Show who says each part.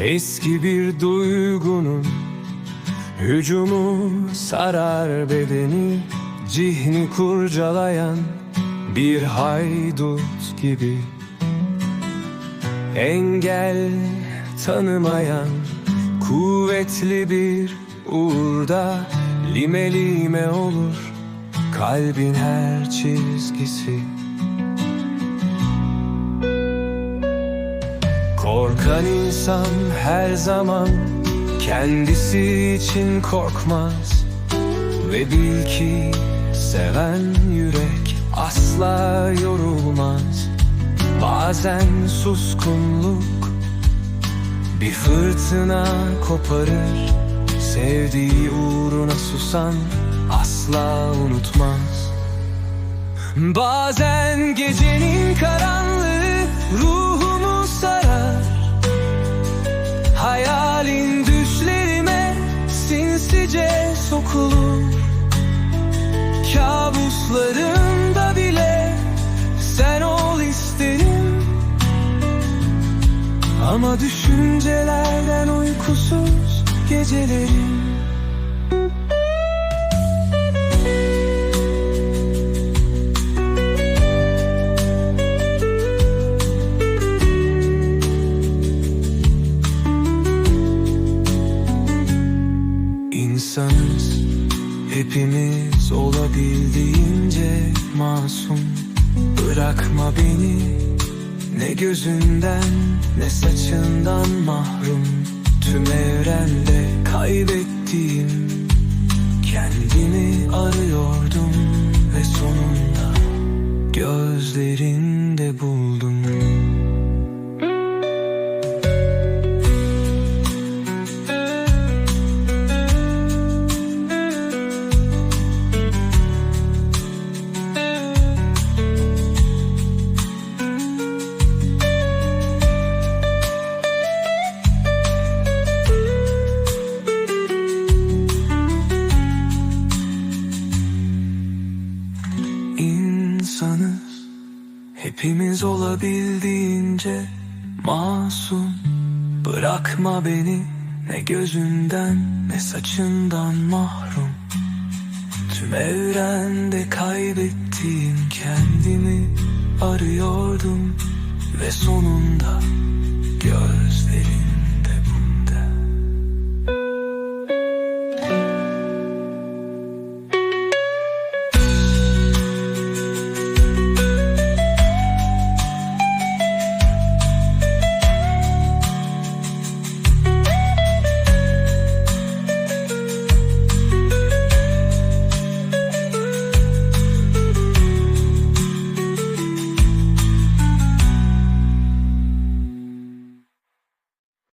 Speaker 1: Eski bir duygunun Hücumu sarar bedeni Cihni kurcalayan bir haydut gibi. Engel tanımayan kuvvetli bir uğurda Lime lime olur kalbin her çizgisi Korkan insan her zaman kendisi için korkmaz. Ve bil ki seven yürek asla yorulmaz. Bazen suskunluk bir fırtına koparır. Sevdiği uğruna susan asla unutmaz. Bazen gecenin karanlığı ruhumu Hayalin düşlerime sinsice sokulur. Kabuslarımda bile sen ol isterim. Ama düşüncelerden uykusuz gecelerim İnsanız hepimiz olabildiğince masum. Bırakma beni ne gözünden ne saçından mahrum. Tüm evrende kaybettiğim kendimi arıyordum Ve sonunda gözlerinde buldum Hepimiz olabildiğince masum. Bırakma beni ne gözünden ne saçından mahrum. Tüm evrende kaybettiğim kendimi arıyordum Ve sonunda gördüm